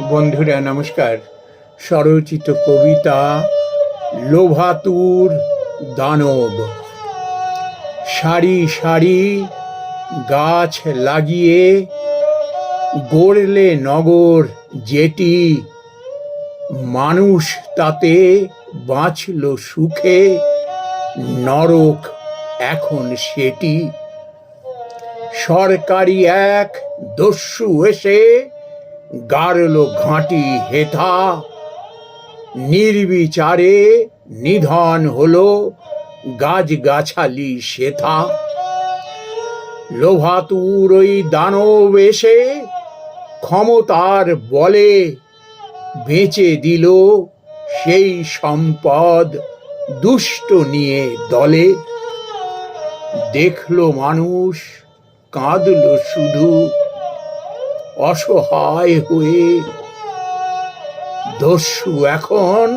বন্ধুরা, নমস্কার। স্বরচিত কবিতা লোভাতুর দানব। সারি সারি গাছ লাগিয়ে গড়লে নগর যেটি মানুষ তাতে বাঁচল সুখে, নরক এখন সেটি। সরকারি এক দস্যু এসে গারল ঘাঁটি হেথা। নির্বিচারে নিধন হলো গাছগাছালি শেথা লোভাতুর ওই দানব এসে ক্ষমতার বলে বেঁচে দিল সেই সম্পদ দুষ্ট নিয়ে দলে। দেখল মানুষ, কাঁদল শুধু। অসহায় হয়ে দস্যু এখন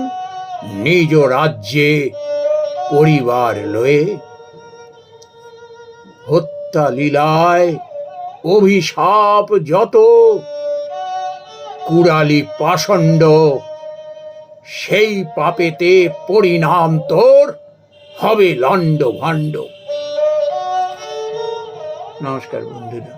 নিজ রাজ্যে পরিবার লয়ে হত্যা লীলায় অভিশাপ যত কুড়ালি পাষণ্ড, সেই পাপেতে পরিণাম তোর হবে লণ্ড ভণ্ড নমস্কার বন্ধুরা।